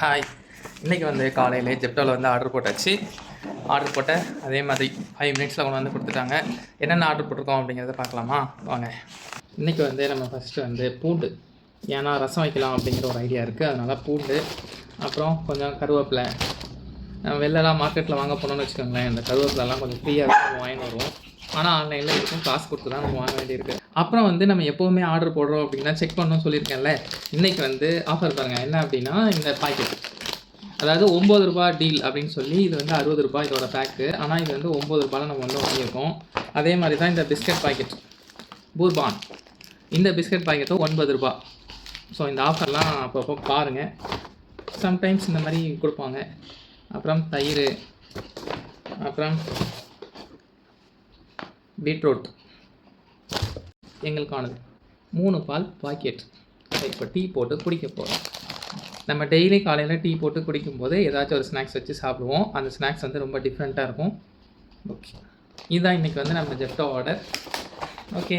Hi இன்றைக்கி வந்து காலையில் ஜெப்டோவில் வந்து ஆர்டர் போட்டாச்சு. ஆர்டர் போட்டேன் அதே மாதிரி ஃபைவ் மினிட்ஸில் கொண்டு வந்து கொடுத்துட்டாங்க. என்னென்ன ஆர்டர் போட்டிருக்கோம் அப்படிங்கிறத பார்க்கலாமா? வாங்க. இன்றைக்கி வந்து நம்ம ஃபஸ்ட்டு வந்து பூண்டு. ஏன்னா ரசம் வைக்கலாம் அப்படிங்கிற ஒரு ஐடியா இருக்குது அதனால் பூண்டு அப்புறம் கொஞ்சம் கருவேப்பிலை. வெளிலலாம் மார்க்கெட்டில் வாங்க போனோம்னு வச்சுக்கோங்களேன். இந்த கருவேப்பிலலாம் கொஞ்சம் ஃப்ரீயாக நம்ம வாங்கி வருவோம். ஆனால் ஆன்லைனில் இருக்கும் காசு கொடுத்து தான் நம்ம வாங்க வேண்டியிருக்கு. அப்புறம் வந்து நம்ம எப்போவுமே ஆர்டர் போடுறோம் அப்படின்னா செக் பண்ணணும்னு சொல்லியிருக்கேன்ல. இன்றைக்கி வந்து ஆஃபர் பாருங்கள் என்ன அப்படின்னா இந்த பாக்கெட் அதாவது ஒம்பது ரூபா டீல் அப்படின்னு சொல்லி இது வந்து அறுபது ரூபாய் இதோட பேக்கு ஆனால் இது வந்து ஒம்பது ரூபாயில் நம்ம வந்து வாங்கியிருக்கோம். அதே மாதிரி தான் இந்த பிஸ்கட் பாக்கெட் பூர்பான் இந்த பிஸ்கட் பாக்கெட்டும் ஒன்பது ரூபாய். ஸோ இந்த ஆஃபர்லாம் அப்பப்போ பாருங்கள் சம்டைம்ஸ் இந்த மாதிரி கொடுப்பாங்க. அப்புறம் தயிர். அப்புறம் பீட்ரூட். எங்களுக்கானது மூணு பால் பாக்கெட். இப்போ டீ போட்டு குடிக்க போகிறோம் நம்ம டெய்லி காலையில் டீ போட்டு குடிக்கும்போது ஏதாச்சும் ஒரு ஸ்நாக்ஸ் வச்சு சாப்பிடுவோம். அந்த ஸ்நாக்ஸ் வந்து ரொம்ப டிஃப்ரெண்ட்டாக இருக்கும். ஓகே. இதுதான் இன்றைக்கி வந்து நம்ம ஜெப்டோ ஆர்டர். ஓகே.